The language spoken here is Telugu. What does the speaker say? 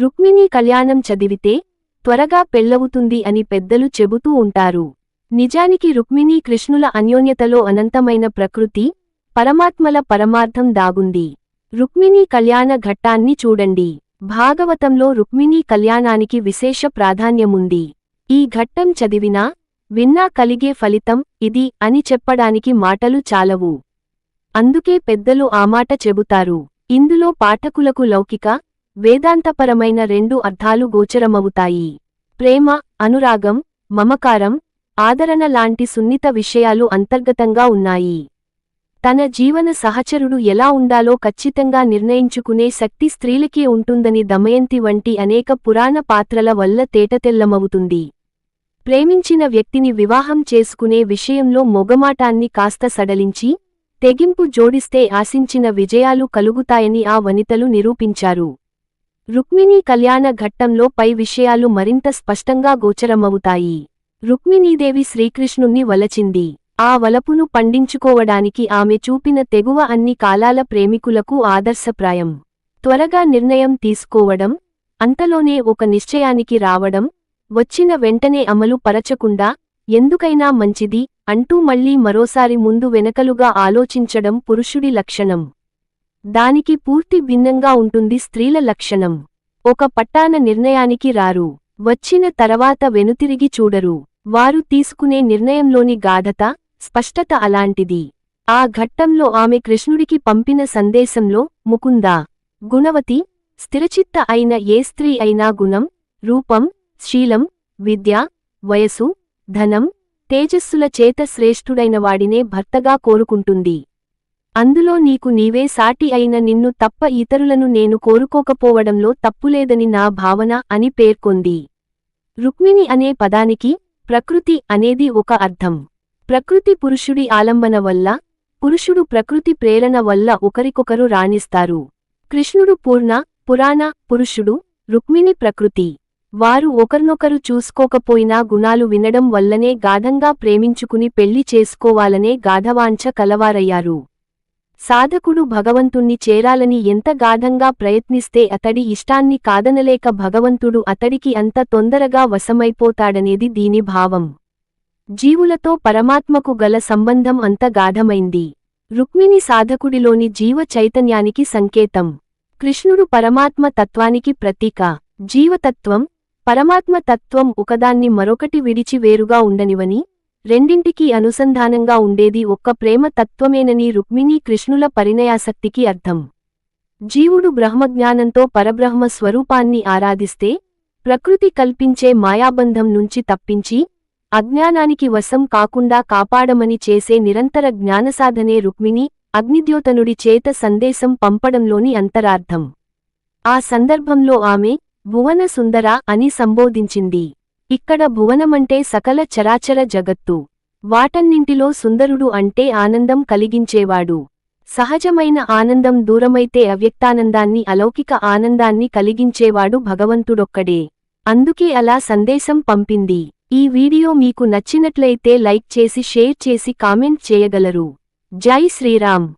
రుక్మిణి కళ్యాణం చదివితే త్వరగా పెళ్ళవుతుంది అని పెద్దలు చెబుతూ ఉంటారు. నిజానికి రుక్మిణీ కృష్ణుల అన్యోన్యతలో అనంతమైన ప్రకృతి పరమాత్మల పరమార్థం దాగుంది. రుక్మిణీ కళ్యాణ ఘట్టాన్ని చూడండి. భాగవతంలో రుక్మిణీ కళ్యాణానికి విశేష ప్రాధాన్యముంది. ఈ ఘట్టం చదివినా విన్నా కలిగే ఫలితం ఇది అని చెప్పడానికి మాటలు చాలవు. అందుకే పెద్దలు ఆ మాట చెబుతారు. ఇందులో పాఠకులకు లౌకిక వేదాంతపరమైన రెండు అర్థాలు గోచరమవుతాయి. ప్రేమ అనురాగం మమకారం ఆదరణ లాంటి సున్నిత విషయాలు అంతర్గతంగా ఉన్నాయి. తన జీవన సహచరుడు ఎలా ఉండాలో ఖచ్చితంగా నిర్ణయించుకునే శక్తి స్త్రీలకే ఉంటుందని దమయంతి వంటి అనేక పురాణ పాత్రల వల్ల తేటతెల్లమవుతుంది. ప్రేమించిన వ్యక్తిని వివాహం చేసుకునే విషయంలో మొగమాటాన్ని కాస్త సడలించి తెగింపు జోడిస్తే ఆశించిన విజయాలు కలుగుతాయని ఆ వనితలు నిరూపించారు. రుక్మిణీ కళ్యాణ ఘట్టంలో పై విషయాలు మరింత స్పష్టంగా గోచరమవుతాయి. రుక్మిణీదేవి శ్రీకృష్ణుణ్ణి వలచింది. ఆ వలపును పండించుకోవడానికి ఆమె చూపిన తెగువ అన్ని కాలాల ప్రేమికులకు ఆదర్శప్రాయం. త్వరగా నిర్ణయం తీసుకోవడం అంతలోనే ఒక నిశ్చయానికి రావడం వచ్చిన వెంటనే అమలు పరచకుండా ఎందుకైనా మంచిది అంటూ మళ్ళీ మరోసారి ముందు వెనకలుగా ఆలోచించడం పురుషుడి లక్షణం. దానికి పూర్తి భిన్నంగా ఉంటుంది స్త్రీల లక్షణం. ఒక పట్టాన నిర్ణయానికి రారు. వచ్చిన తర్వాత వెనుతిరిగి చూడరు. వారు తీసుకునే నిర్ణయంలోని గాఢత స్పష్టత అలాంటిది. ఆ ఘట్టంలో ఆమె కృష్ణుడికి పంపిన సందేశంలో ముకుందా. గుణవతి స్థిరచిత్త అయిన ఏ స్త్రీ అయినా గుణం రూపం శీలం విద్య వయసు ధనం తేజస్సుల చేత శ్రేష్ఠుడైన వాడినే భర్తగా కోరుకుంటుంది. అందులో నీకు నీవే సాటి అయిన నిన్ను తప్ప ఇతరులను నేను కోరుకోకపోవడంలో తప్పులేదని నా భావన అని పేర్కొంది. రుక్మిణి అనే పదానికి ప్రకృతి అనేది ఒక అర్థం. ప్రకృతి పురుషుడి ఆలంబన వల్ల పురుషుడు ప్రకృతి ప్రేరణ వల్ల ఒకరికొకరు రాణిస్తారు. కృష్ణుడు పూర్ణ పురాణ పురుషుడు రుక్మిణి ప్రకృతి. వారు ఒకరినొకరు చూసుకోకపోయినా గుణాలు వినడం వల్లనే గాఢంగా ప్రేమించుకుని పెళ్ళి చేసుకోవాలనే గాఢవాంఛ కలవారయ్యారు. సాధకుడు భగవంతుణ్ణి చేరాలని ఎంత గాఢంగా ప్రయత్నిస్తే అతడి ఇష్టాన్ని కాదనలేక భగవంతుడు అతడికి అంత తొందరగా వశమైపోతాడనేది దీని భావం. జీవులతో పరమాత్మకు గల సంబంధం అంత గాఢమైంది. రుక్మిణి సాధకుడిలోని జీవ చైతన్యానికి సంకేతం. కృష్ణుడు పరమాత్మ తత్వానికి ప్రతీక. జీవతత్వం పరమాత్మ తత్వం ఒకదాన్ని మరొకటి విడిచి వేరుగా ఉండనివని రెండింటికీ అనుసంధానంగా ఉండేది ఒక్క ప్రేమ తత్వమేనని రుక్మిణీ కృష్ణుల పరిణయాసక్తికి అర్థం. జీవుడు బ్రహ్మజ్ఞానంతో పరబ్రహ్మ స్వరూపాన్ని ఆరాధిస్తే ప్రకృతి కల్పించే మాయాబంధం నుంచి తప్పించి అజ్ఞానానికి వశం కాకుండా కాపాడమని చేసే నిరంతర జ్ఞానసాధనే రుక్మిణి అగ్నిద్యోతనుడి చేత సందేశం పంపడంలోని అంతరార్థం. ఆ సందర్భంలో ఆమె భువన సుందర అని సంబోధించింది. ఇక్కడ భువనమంటే సకల చరాచర జగత్తు. వాటన్నింటిలో సుందరుడు అంటే ఆనందం కలిగించేవాడు. సహజమైన ఆనందం దూరమైతే అవ్యక్తానందాన్ని అలౌకిక ఆనందాన్ని కలిగించేవాడు భగవంతుడొక్కడే. అందుకే అలా సందేశం పంపింది. ఈ వీడియో మీకు నచ్చినట్లయితే లైక్ చేసి షేర్ చేసి కామెంట్ చేయగలరు. జై శ్రీరామ్.